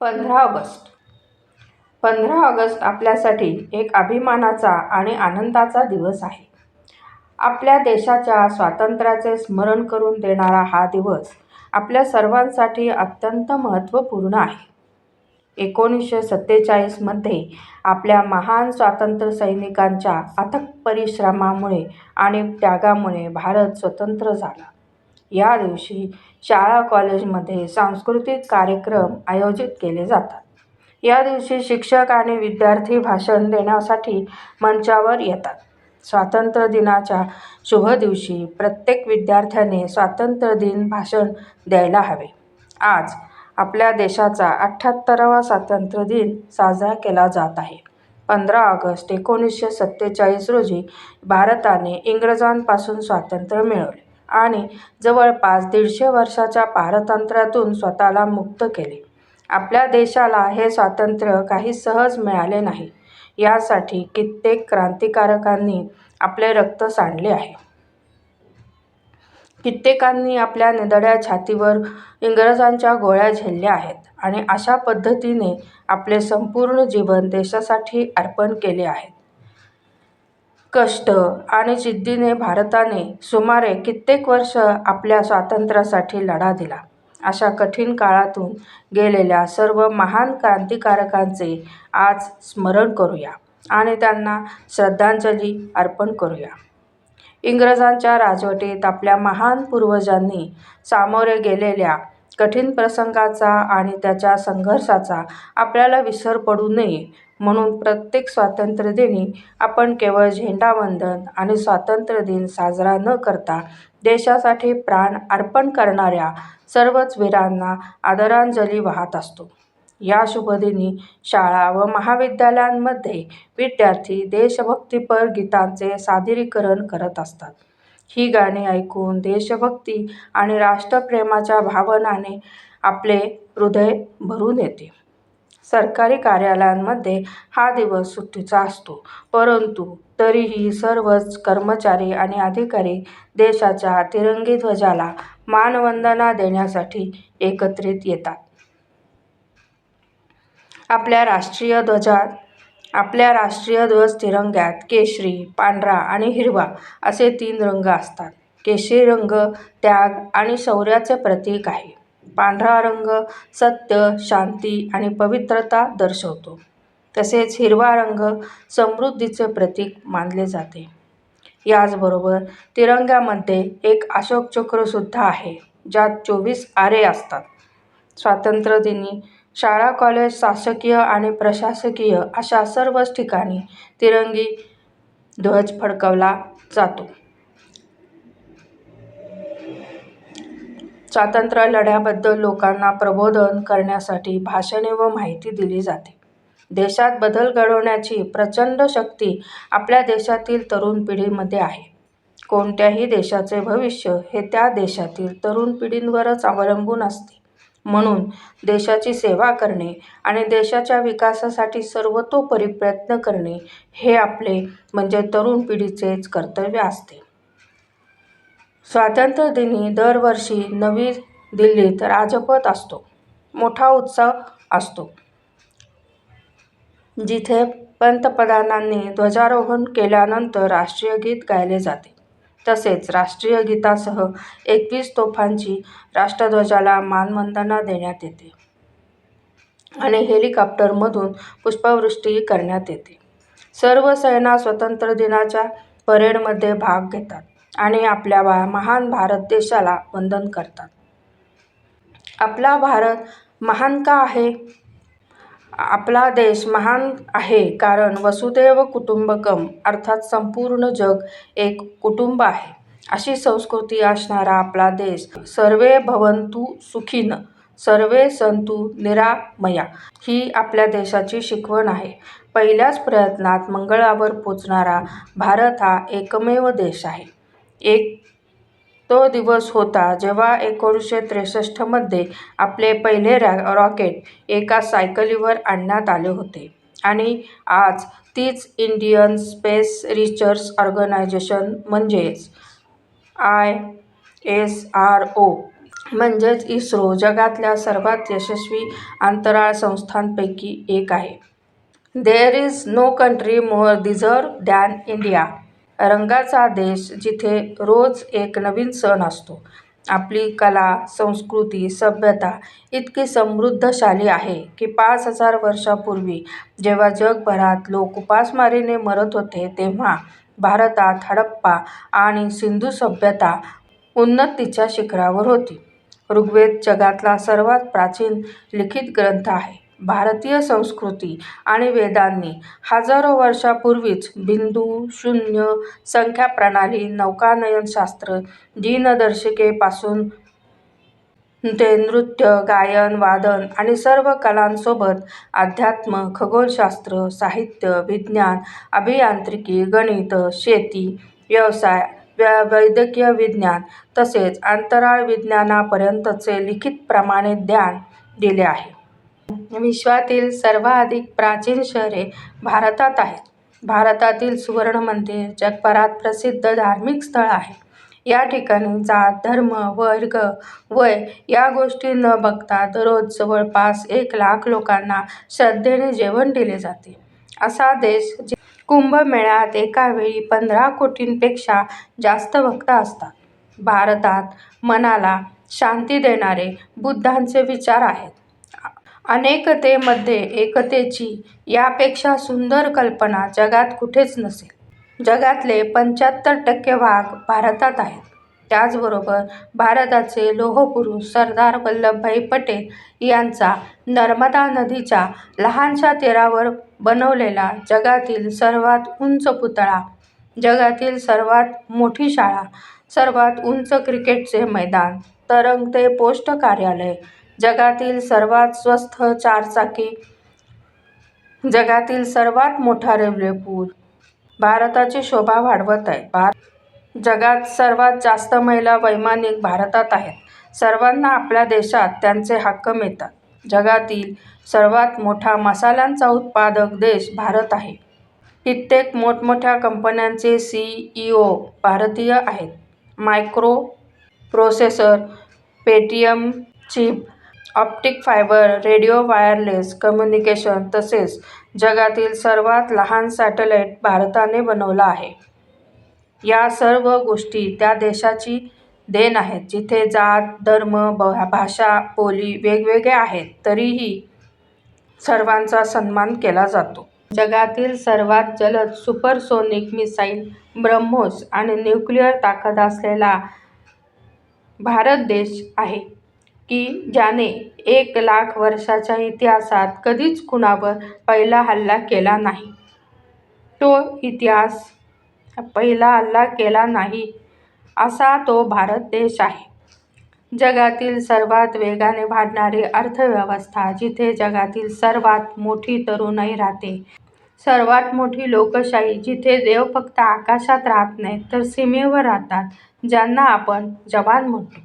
पंधरा ऑगस्ट. पंधरा ऑगस्ट आपल्यासाठी एक अभिमानाचा आणि आनंदाचा दिवस आहे. आपल्या देशाच्या स्वातंत्र्याचे स्मरण करून देणारा हा दिवस आपल्या सर्वांसाठी अत्यंत महत्त्वपूर्ण आहे. एकोणीसशे सत्तेचाळीसमध्ये आपल्या महान स्वातंत्र्यसैनिकांच्या अथक परिश्रमामुळे आणि त्यागामुळे भारत स्वतंत्र झाला. या दिवशी शाळा कॉलेजमध्ये सांस्कृतिक कार्यक्रम आयोजित केले जातात. या दिवशी शिक्षक आणि विद्यार्थी भाषण देण्यासाठी मंचावर येतात. स्वातंत्र्य दिनाच्या शुभ दिवशी प्रत्येक विद्यार्थ्याने स्वातंत्र्य दिन भाषण द्यायला हवे. आज आपल्या देशाचा अठ्ठ्याहत्तरावा स्वातंत्र्य दिन साजरा केला जात आहे. पंधरा ऑगस्ट एकोणीसशे सत्तेचाळीस रोजी भारताने इंग्रजांपासून स्वातंत्र्य मिळवले. आणि जवळपास दीडशे वर्षाच्या पारतंत्र्यातून स्वतःला मुक्त केले. आपल्या देशाला हे स्वातंत्र्य काही सहज मिळाले नाही. यासाठी कित्येक क्रांतिकारकांनी आपले रक्त सांडले आहे. कित्येकांनी आपल्या निधड्या छातीवर इंग्रजांच्या गोळ्या झेलल्या आहेत आणि अशा पद्धतीने आपले संपूर्ण जीवन देशासाठी अर्पण केले आहे कष्ट आणि जिद्दीने भारताने सुमारे कित्येक वर्ष आपल्या स्वातंत्र्यासाठी लढा दिला. अशा कठीण काळातून गेलेल्या सर्व महान क्रांतिकारकांचे आज स्मरण करूया आणि त्यांना श्रद्धांजली अर्पण करूया. इंग्रजांच्या राजवटीत आपल्या महान पूर्वजांनी सामोरे गेलेल्या कठीण प्रसंगाचा आणि त्याच्या संघर्षाचा आपल्याला विसर पडू नये म्हणून प्रत्येक स्वातंत्र्यदिनी आपण केवळ झेंडावंदन आणि स्वातंत्र्य दिन साजरा न करता देशासाठी प्राण अर्पण करणाऱ्या सर्वच वीरांना आदरांजली वाहत असतो. या शुभदिनी शाळा व महाविद्यालयांमध्ये विद्यार्थी देशभक्तीपर गीतांचे सादरीकरण करत असतात. ही गाणी ऐकून देशभक्ती आणि राष्ट्रप्रेमाच्या भावनाने आपले हृदय भरून येते. सरकारी कार्यालयांमध्ये हा दिवस सुट्टीचा असतो. परंतु तरीही सर्वच कर्मचारी आणि अधिकारी देशाच्या तिरंगी ध्वजाला मानवंदना देण्यासाठी एकत्रित येतात. आपल्या राष्ट्रीय ध्वजात आपल्या राष्ट्रीय ध्वज तिरंग्यात केशरी पांढरा आणि हिरवा असे तीन रंग असतात. केशरी रंग त्याग आणि शौर्याचे प्रतीक आहे. पांढरा रंग सत्य शांती आणि पवित्रता दर्शवतो. तसेच हिरवा रंग समृद्धीचे प्रतीक मानले जाते. याचबरोबर तिरंग्यामध्ये एक अशोक चक्रसुद्धा आहे ज्यात चोवीस आरे असतात. स्वातंत्र्यदिनी शाळा कॉलेज शासकीय आणि प्रशासकीय अशा सर्वच ठिकाणी तिरंगी ध्वज फडकवला जातो. स्वातंत्र्य लढ्याबद्दल लोकांना प्रबोधन करण्यासाठी भाषणे व माहिती दिली जाते. देशात बदल घडवण्याची प्रचंड शक्ती आपल्या देशातील तरुण पिढीमध्ये आहे. कोणत्याही देशाचे भविष्य हे त्या देशातील तरुण पिढींवरच अवलंबून असते. म्हणून देशाची सेवा करणे आणि देशाच्या विकासासाठी सर्वतोपरी प्रयत्न करणे हे आपले म्हणजे तरुण पिढीचेच कर्तव्य असते. स्वातंत्र्यदिनी दरवर्षी नवी दिल्लीत राजपथ असतो. मोठा उत्सव असतो. जिथे पंतप्रधानांनी ध्वजारोहण केल्यानंतर राष्ट्रीय गीत गायले जाते. तसेच राष्ट्रीय गीतासह एकवीस तोफांची राष्ट्रध्वजाला मानवंदना देण्यात येते आणि हेलिकॉप्टरमधून पुष्पवृष्टी करण्यात येते. सर्व सेना स्वतंत्र दिनाच्या परेडमध्ये भाग घेतात. आणि आपल्या महान भारत देशाला वंदन करतात. आपला भारत महान का आहे? आपला देश महान आहे कारण वसुदैव कुटुंबकम अर्थात संपूर्ण जग एक कुटुंब आहे. अशी संस्कृती असणारा आपला देश सर्वे भवंतु सुखीन सर्वे संतु निरामया ही आपल्या देशाची शिकवण आहे. पहिल्याच प्रयत्नात मंगळावर पोचणारा भारत हा एकमेव देश आहे. एक तो दिवस होता जेव्हा एकोणीसशे त्रेसष्टमध्ये आपले पहिले रॅ रॉकेट एका सायकलीवर आणण्यात आले होते आणि आज तीच इंडियन स्पेस रिसर्च ऑर्गनायझेशन म्हणजेच आय एस आर ओ म्हणजेच इस्रो जगातल्या सर्वात यशस्वी अंतराळ संस्थांपैकी एक आहे. There is no country more deserve than India. रंगाचा देश जिथे रोज एक नवीन सण असतो. आपली कला, संस्कृती, सभ्यता इतकी समृद्धशाली आहे की पाच हजार वर्षापूर्वी जेव्हा जगभरात लोक उपासमारीने मरत होते तेव्हा भारतात हडप्पा आणि सिंधू सभ्यता उन्नतीच्या शिखरावर होती. ऋग्वेद जगातला सर्वात प्राचीन लिखित ग्रंथ आहे. भारतीय संस्कृती आणि वेदांनी हजारो वर्षांपूर्वीच बिंदू, शून्य, संख्या प्रणाली नौकानयनशास्त्र, दिनदर्शिके पासून ते नृत्य, गायन, वादन आणि सर्व कलांसोबत अध्यात्म, खगोलशास्त्र, साहित्य, विज्ञान, अभियांत्रिकी, गणित, शेती, व्यवसाय, वैद्यकीय विज्ञान तसेच अंतराळ विज्ञानापर्यंतचे लिखित प्रमाणित ज्ञान दिले आहे. विश्वातील सर्वाधिक प्राचीन शहरे भारतात आहेत. भारतातील सुवर्ण मंदिर जगभरात प्रसिद्ध धार्मिक स्थळ आहे. या ठिकाणी जात, धर्म, वर्ग, वय या गोष्टी न बघता दररोज जवळपास एक लाख लोकांना श्रद्धेने जेवण दिले जाते. असा देश कुंभमेळ्यात एकावेळी पंधरा कोटींपेक्षा जास्त भक्त असतात. भारतात मनाला शांती देणारे बुद्धांचे विचार आहेत. अनेकतेमध्ये एकतेची यापेक्षा सुंदर कल्पना जगात कुठेच नसेल. जगातले पंच्याहत्तर टक्के वाघ भारतात आहेत. त्याचबरोबर भारताचे लोहपुरुष सरदार वल्लभभाई पटेल यांचा नर्मदा नदीच्या लहानशा तीरावर बनवलेला जगातील सर्वात उंच पुतळा, जगातील सर्वात मोठी शाळा, सर्वात उंच क्रिकेटचे मैदान, तरंगते पोस्ट कार्यालय, जगातील सर्वात स्वस्त चारचाकी, जगातील सर्वात मोठा रेल्वे पूल भारताची शोभा वाढवत आहे भार जगात सर्वात जास्त महिला वैमानिक भारतात आहेत. सर्वांना आपल्या देशात त्यांचे हक्क मिळतात. जगातील सर्वात मोठा मसाल्यांचा उत्पादक देश भारत आहे. कित्येक मोठमोठ्या कंपन्यांचे सी. ई. ओ. भारतीय आहेत. Microprocessor, Pentium chip, optic fibre, radio wireless communication तसेच जगातील सर्वात लहान सॅटेलाईट भारताने बनवला आहे. या सर्व गोष्टी त्या देशाची देण आहेत जिथे जात, धर्म, भाषा, बोली वेगवेगळे आहेत तरीही सर्वांचा सन्मान केला जातो. जगातील सर्वात जलद सुपरसोनिक मिसाईल ब्रह्मोस आणि न्यूक्लिअर ताकद असलेला भारत देश आहे की ज्याने एक लाख वर्षाच्या इतिहासात कधीच कुणावर पहिला हल्ला केला नाही. तो इतिहास पहिला हल्ला केला नाही असा तो भारत देश आहे. जगातील सर्वात वेगाने वाढणारी अर्थव्यवस्था जिथे जगातील सर्वात मोठी तरुणाई राहते. सर्वात मोठी लोकशाही जिथे देव फक्त आकाशात राहत नाहीत तर सीमेवर राहतात ज्यांना आपण जवान म्हणतो.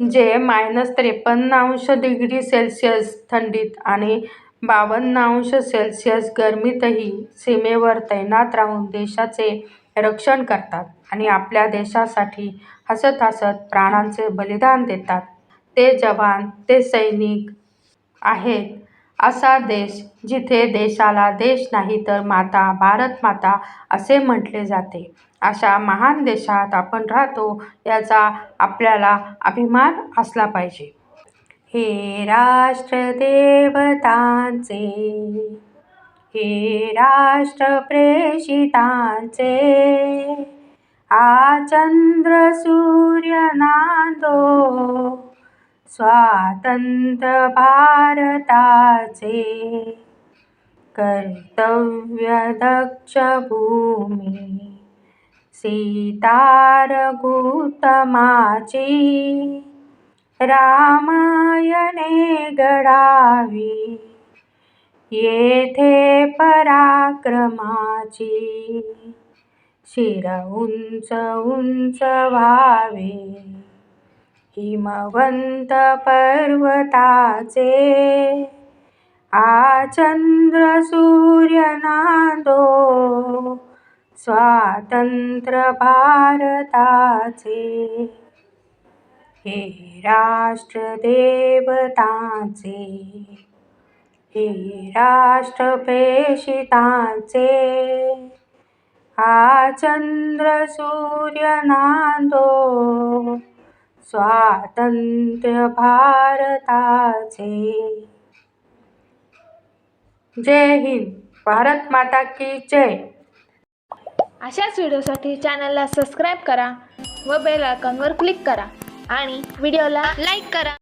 जे मायनस त्रेपन्न अंश डिग्री सेल्सिअस थंडीत आणि बावन्न अंश सेल्सिअस गरमीतही सीमेवर तैनात राहून देशाचे रक्षण करतात आणि आपल्या देशासाठी हसत हसत प्राणांचे बलिदान देतात ते जवान, ते सैनिक आहेत. असा देश जिथे देशाला देश नाही तर माता भारतमाता असे म्हटले जाते अशा महान देशात आपण राहतो याचा आपल्याला अभिमान असला पाहिजे. हे राष्ट्र देवतांचे, हे राष्ट्र प्रेषितांचे, हा चंद्र सूर्य नांदो स्वातंत्र्य भारताचे. कर्तव्यदक्ष भूमी सीतार रघुत्तमाची रामायणे घडावी येथे पराक्रमाची. शिर उंच उंच व्हावे हिमवंत पर्वताचे, आ चंद्र सूर्य नांदो स्वतंत्र भारताचे. हे राष्ट्र देवतांचे हे राष्ट्र प्रेषितांचे आ चंद्र सूर्य नांदो स्वातंत्र्य भारताचे जय हिंद भारत माता की जय. अशाच व्हिडिओसाठी चॅनलला सबस्क्राईब करा व बेल आयकॉनवर क्लिक करा आणि व्हिडिओला लाईक करा.